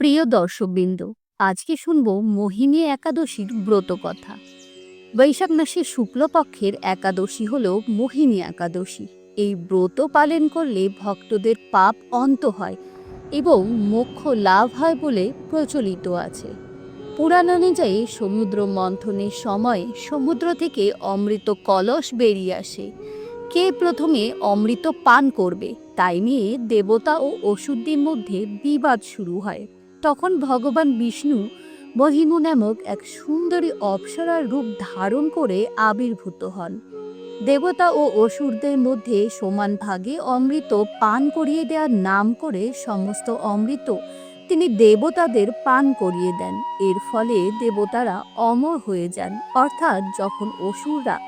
প্রিয় দর্শকবৃন্দ, আজকে শুনব মোহিনী একাদশীর ব্রত কথা। বৈশাখ মাসের শুক্লপক্ষের একাদশী হল মোহিনী একাদশী। এই ব্রত পালন করলে ভক্তদের পাপ অন্ত হয় এবং মোক্ষ লাভ হয় বলে প্রচলিত আছে। পুরাণ অনুযায়ী সমুদ্র মন্থনের সময় সমুদ্র থেকে অমৃত কলস বেরিয়ে আসে। কে প্রথমে অমৃত পান করবে, তাই নিয়ে দেবতা ও অসুরদের মধ্যে বিবাদ শুরু হয়। তখন ভগবান বিষ্ণু মহিমু নামক এক সুন্দরী অপ্সরার রূপ ধারণ করে আবির্ভূত হন। দেবতা ও অসুরদের মধ্যে সমান ভাগে অমৃত পান করিয়ে দেওয়ার নাম করে সমস্ত অমৃত তিনি দেবতাদের পান করিয়ে দেন। এর ফলে দেবতারা অমর হয়ে যান। অর্থাৎ যখন অসুররা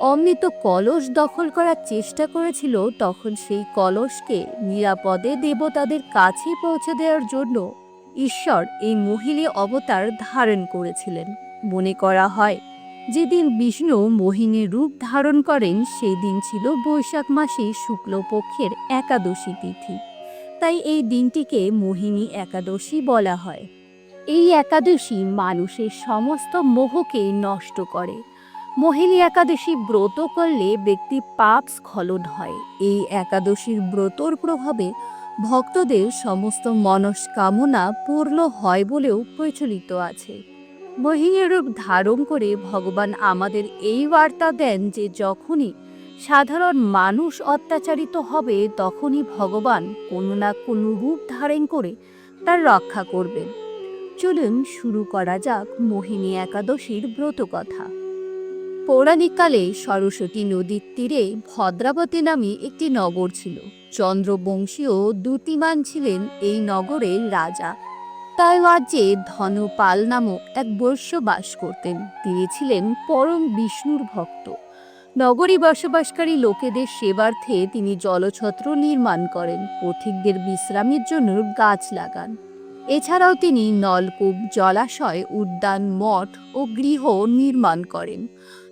অমৃত কলস দখল করার চেষ্টা করেছিল, তখন সেই কলসকে নিরাপদে দেবতাদের কাছে পৌঁছে দেওয়ার জন্য ঈশ্বর এই মহিলী অবতার ধারণ করেছিলেন। মনে করা হয়, যেদিন বিষ্ণু মোহিনীর রূপ ধারণ করেন সেই দিন ছিল বৈশাখ মাসে শুক্লপক্ষের একাদশী তিথি। তাই এই দিনটিকে মোহিনী একাদশী বলা হয়। এই একাদশী মানুষের সমস্ত মোহকে নষ্ট করে। মোহিনী একাদশী ব্রত করলে ব্যক্তি পাপ স্খলন হয়। এই একাদশীর ব্রতর প্রভাবে ভক্তদের সমস্ত মনস্কামনা পূর্ণ হয় বলেও প্রচলিত আছে। রূপ ধারণ করে ভগবান আমাদের এই বার্তা দেন যে যখনই সাধারণ মানুষ অত্যাচারিত হবে, তখনই ভগবান কোনো না কোনো রূপ ধারণ করে তার রক্ষা করবেন। চলুন শুরু করা যাক মোহিনী একাদশীর ব্রত কথা পৌরাণিককালে সরস্বতী নদীর তীরে ভদ্রাবতী নামে একটি নগর ছিল। চন্দ্রবংশীয় দ্যুতিমান ছিলেন এই নগরের রাজা। তাই রাজ্যে ধনপাল নামক এক বৈশ্য বাস করতেন। তিনি ছিলেন পরম বিষ্ণুর ভক্ত। নগরী বসবাসকারী লোকেদের সেবার্থে তিনি জলছত্র নির্মাণ করেন। পথিকদের বিশ্রামের জন্য গাছ লাগান। এছাড়াও তিনি নলকূপ, জলাশয়, উদ্যান, মঠ ও গৃহ নির্মাণ করেন।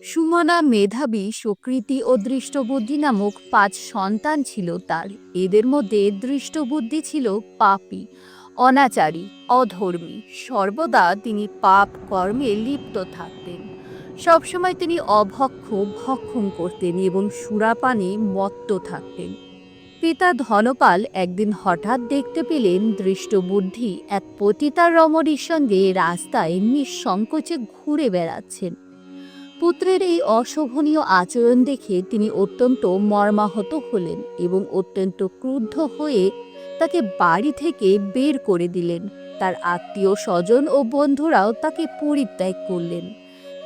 সুমনা মেধাবী সুকৃতি ও দৃষ্টবুদ্ধি নামক পাঁচ সন্তান ছিল তার। এদের মধ্যে দৃষ্টবুদ্ধি ছিল পাপী, অনাচারী, অধর্মী। সর্বদা তিনি পাপ কর্মে লিপ্ত থাকতেন। সবসময় তিনি অভক্ষ, ভক্ষণ করতেন এবং সুরাপানে মত্ত থাকতেন। পিতা ধনপাল একদিন হঠাৎ দেখতে পেলেন দৃষ্টবুদ্ধি এক পতিতার রমণীর সঙ্গে রাস্তায় নিঃসংকোচে ঘুরে বেড়াচ্ছেন। পুত্রের এই অশোভনীয় আচরণ দেখে তিনি অত্যন্ত মর্মাহত হলেন এবং অত্যন্ত ক্রুদ্ধ হয়ে তাকে বাড়ি থেকে বের করে দিলেন। তার আত্মীয় স্বজন ও বন্ধুরাও তাকে পরিত্যাগ করলেন।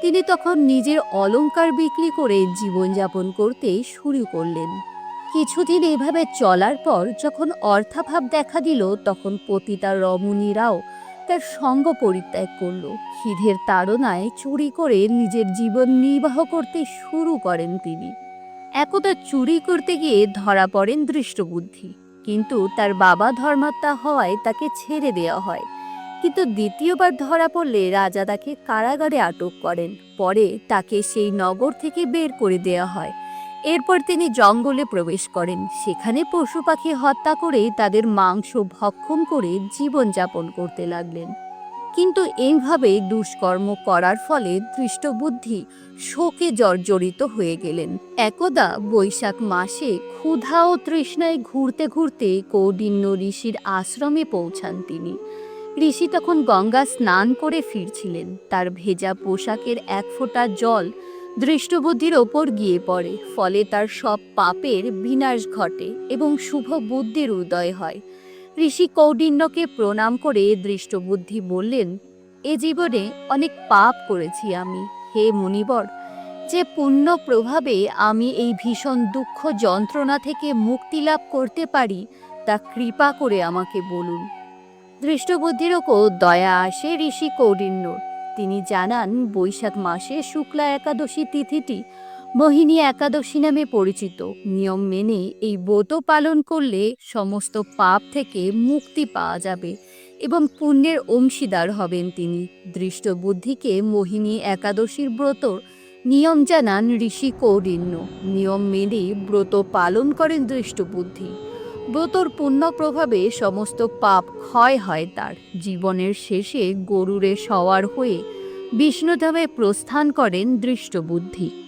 তিনি তখন নিজের অলঙ্কার বিক্রি করে জীবনযাপন করতে শুরু করলেন। কিছুদিন এভাবে চলার পর যখন অর্থাভাব দেখা দিল, তখন পতিতা রমণীরাও তার সঙ্গ পরিত্যাগ করল। খিদের তাড়নায় চুরি করে নিজের জীবন নির্বাহ করতে শুরু করেন তিনি। একদা চুরি করতে গিয়ে ধরা পড়েন দৃষ্টবুদ্ধি। কিন্তু তার বাবা ধর্মাত্মা হওয়ায় তাকে ছেড়ে দেওয়া হয়। কিন্তু দ্বিতীয়বার ধরা পড়লে রাজা তাকে কারাগারে আটক করেন। পরে তাকে সেই নগর থেকে বের করে দেওয়া হয়। এরপর তিনি জঙ্গলে প্রবেশ করেন। সেখানে পশু পাখি হত্যা করে তাদের মাংস ভক্ষণ করে জীবনযাপন করতে লাগলেন। কিন্তু এইভাবে দুষ্কর্ম করার ফলে দৃষ্টবুদ্ধি শোকে জর্জরিত হয়ে গেলেন। একদা বৈশাখ মাসে ক্ষুধা ও তৃষ্ণায় ঘুরতে ঘুরতে কৌডিন্য ঋষির আশ্রমে পৌঁছান তিনি। ঋষি তখন গঙ্গা স্নান করে ফিরছিলেন। তার ভেজা পোশাকের এক ফোঁটা জল দৃষ্টবুদ্ধির ওপর গিয়ে পড়ে, ফলে তার সব পাপের বিনাশ ঘটে এবং শুভ বুদ্ধির উদয় হয়। ঋষি কৌডিন্যকে প্রণাম করে দৃষ্টবুদ্ধি বললেন, এ জীবনে অনেক পাপ করেছি আমি, হে মুনিবর। যে পুণ্য প্রভাবে আমি এই ভীষণ দুঃখ যন্ত্রণা থেকে মুক্তি লাভ করতে পারি, তা কৃপা করে আমাকে বলুন। দৃষ্টবুদ্ধির ওপর দয়া আসে ঋষি কৌডিন্যর। তিনি জানান, বৈশাখ মাসে শুক্লা একাদশী তিথিটি মোহিনী একাদশী নামে পরিচিত। নিয়ম মেনে এই ব্রত পালন করলে সমস্ত পাপ থেকে মুক্তি পাওয়া যাবে এবং পুণ্যের অংশীদার হবেন তিনি। দৃষ্টবুদ্ধিকে মোহিনী একাদশীর ব্রত নিয়ম জানান ঋষি কৌরিণ্য নিয়ম মেনে ব্রত পালন করেন দৃষ্টবুদ্ধি। ব্রতর পুণ্য প্রভাবে সমস্ত পাপ ক্ষয় হয় তার। জীবনের শেষে গরুরে সওয়ার হয়ে বিষ্ণুধামে প্রস্থান করেন দৃষ্টবুদ্ধি।